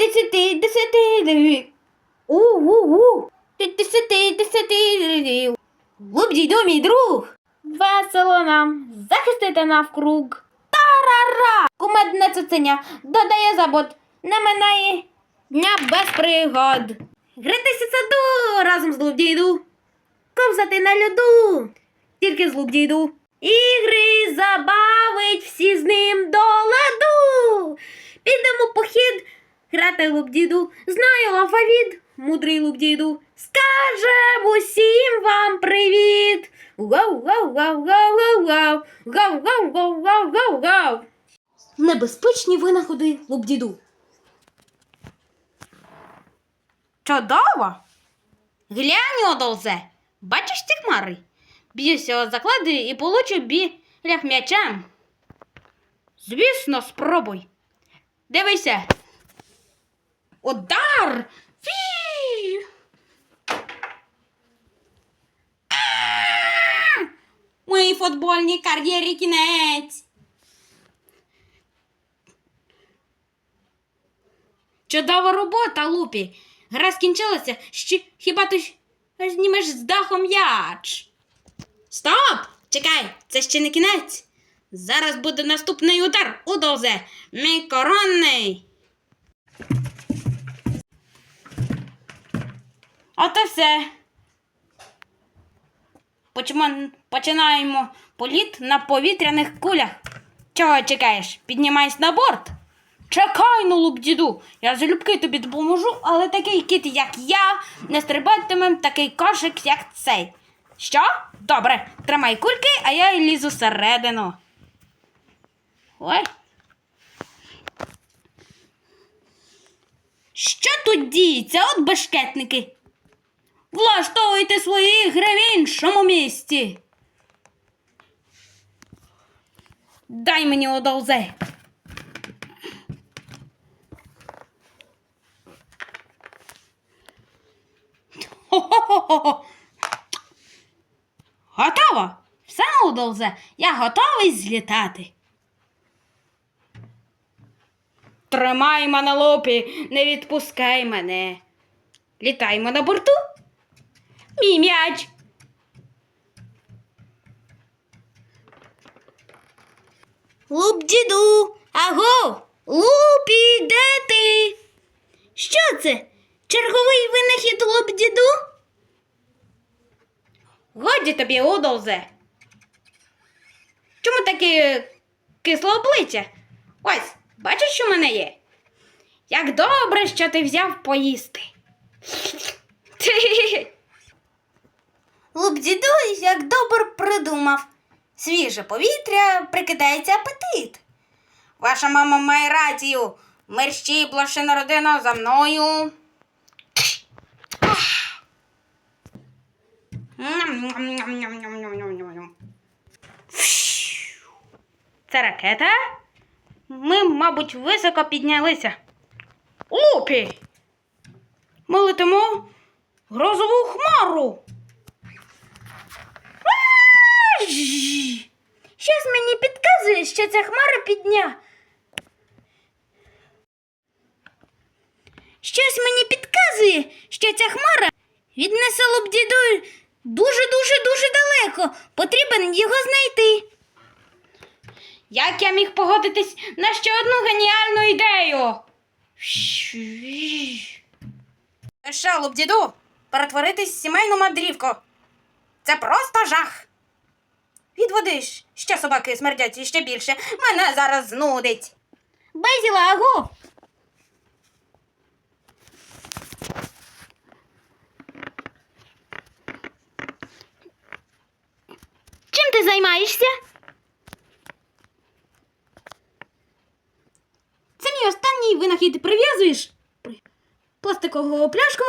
Десяти, десяти. У-у-у. Десяти, десяти. Лубдіду, мій друг. Весело нам. Захистити навкруг. Тарара! Кумедне цуценя додає забот. Не минає дня без пригод. Гритися саду разом з Лубдіду. Ковзати на льоду. Тільки з Лубдіду. Ігри забавить всі з ним до ладу. Підемо похід, грати Лубдіду. Знаю алфавіт, мудрий Лубдіду. Скажем усім вам привіт. Гав, гав, гав, гав, гав, гав, гав, гав, гав, гав, гав, гав. Небезпечні винаходи Лубдіду. Чудово! Глянь, Одолзе, бачиш ці хмари? Б'юся о заклади і получу біля м'ячем. Звісно, спробуй. Дивися. Удар! Фі! Моїй футбольній кар'єрі кінець. Чудова робота, Лупі. Гра скінчилася, ще хіба ти знімеш з даху м'яч. Стоп! Чекай, це ще не кінець. Зараз буде наступний удар у дозе. Мій коронний. Ото все. Починаємо політ на повітряних кулях. Чого чекаєш? Піднімайся на борт. Чекай, ну, луп, діду, я залюбки тобі допоможу, але такий кіт, як я, не стрибатиме такий кошик, як цей. Що? Добре, тримай кульки, а я лізу всередину. Ой. Що тут діється, от бешкетники? Влаштовуйте свої ігри в іншому місті. Дай мені одолзе. Хо-хо-хо-хо. Готово. Все, Удолзе, я готовий злітати. Тримай мене лопі, не відпускай мене. Літаємо на борту. Мій м'яч. Луп діду, аго, лупі, де ти? Що це? Черговий винахід луп діду? Годі тобі, Удолзе. Чому таке кисле обличчя? Ось, бачиш, що в мене є? Як добре, що ти взяв поїсти. Лубдіду як добре придумав. Свіже повітря прикидається апетит. Ваша мама має рацію. Мерщій блошина родина за мною. Це ракета? Ми, мабуть, високо піднялися. Лупі! Ми летимо грозову хмару. Щось мені підказує, що ця хмара підня. Щось мені підказує, що ця хмара віднесе лобдіду дуже-дуже-дуже далеко. Потрібен його знайти. Як я міг погодитись на ще одну геніальну ідею? Що, лобдіду, перетворитись в сімейну мандрівку. Це просто жах. Від води ж ще собаки смердять і ще більше. Мене зараз знудить. Безіла, агу. Чим ти займаєшся? Це мій останній винахід. Прив'язуєш при- пластикову пляшку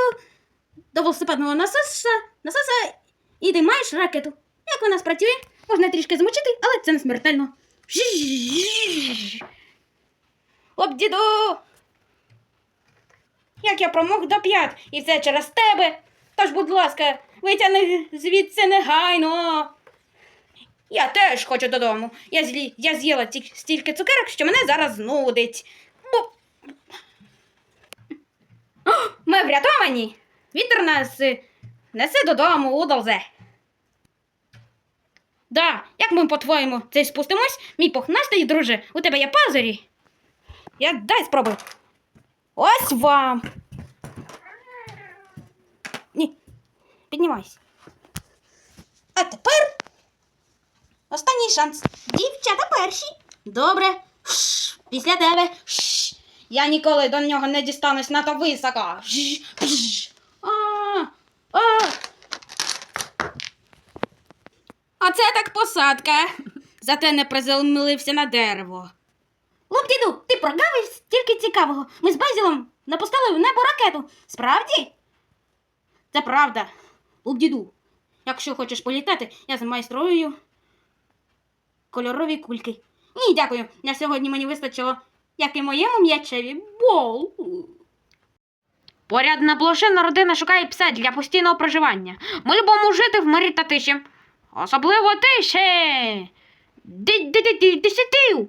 до велосипедного насоса, насоса і ти маєш ракету. Як вона спрацює, можна трішки змочити, але це не смертельно. Оп, діду! Як я промок до п'ят, і це через тебе. Тож, будь ласка, витягни звідси негайно. Я теж хочу додому. Я, злі... я з'їла ті... стільки цукерок, що мене зараз знудить. Бу... врятовані. Вітер нас несе додому у долзе. Да, як ми, по-твоєму, цей спустимось, мій пухнастий друже, у тебе є пазурі? Я дай спробуй. Ось вам. Ні. Піднімайся. А тепер останній шанс. Дівчата перші. Добре. Шш, після тебе. Шш. Я ніколи до нього не дістанусь надто високо. Жж, жж. А, а. Оце так посадка. Зате не приземлився на дерево. Луп, діду, ти прогавив стільки цікавого. Ми з Базілом напустили в небо ракету. Справді? Це правда. Луп, діду. Якщо хочеш політати, я замайструю кольорові кульки. Ні, дякую. На сьогодні мені вистачило, як і моєму м'ячеві. Бол. Порядна блошина родина шукає пса для постійного проживання. Ми любимо жити в мирі та тиші. Особливо тиші. Ди-ди-ди-ди-десятив.